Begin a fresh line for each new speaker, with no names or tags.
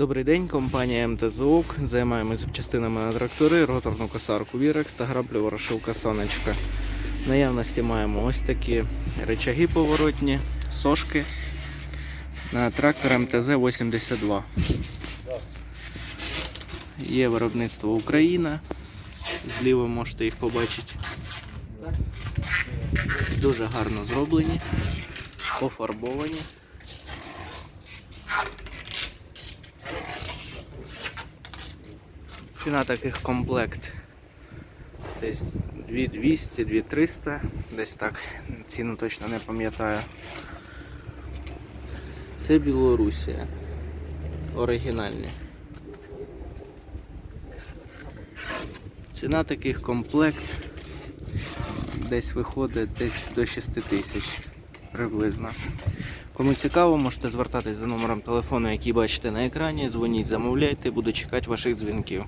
Добрий день, компанія МТЗОК. Займаємося запчастинами на трактори, роторну косарку Вірекс та граблю Сонечка. В наявності маємо ось такі речаги поворотні, сошки на трактор МТЗ-82. Є виробництво Україна. Зліва можете їх побачити. Дуже гарно зроблені, пофарбовані. Ціна таких комплект десь 2200, 2300, десь так, ціну точно не пам'ятаю. Це Білорусія. Оригінальні. Ціна таких комплект десь виходить десь до 6 тисяч приблизно. Кому цікаво, можете звертатись за номером телефону, який бачите на екрані. Дзвоніть, замовляйте, буду чекати ваших дзвінків.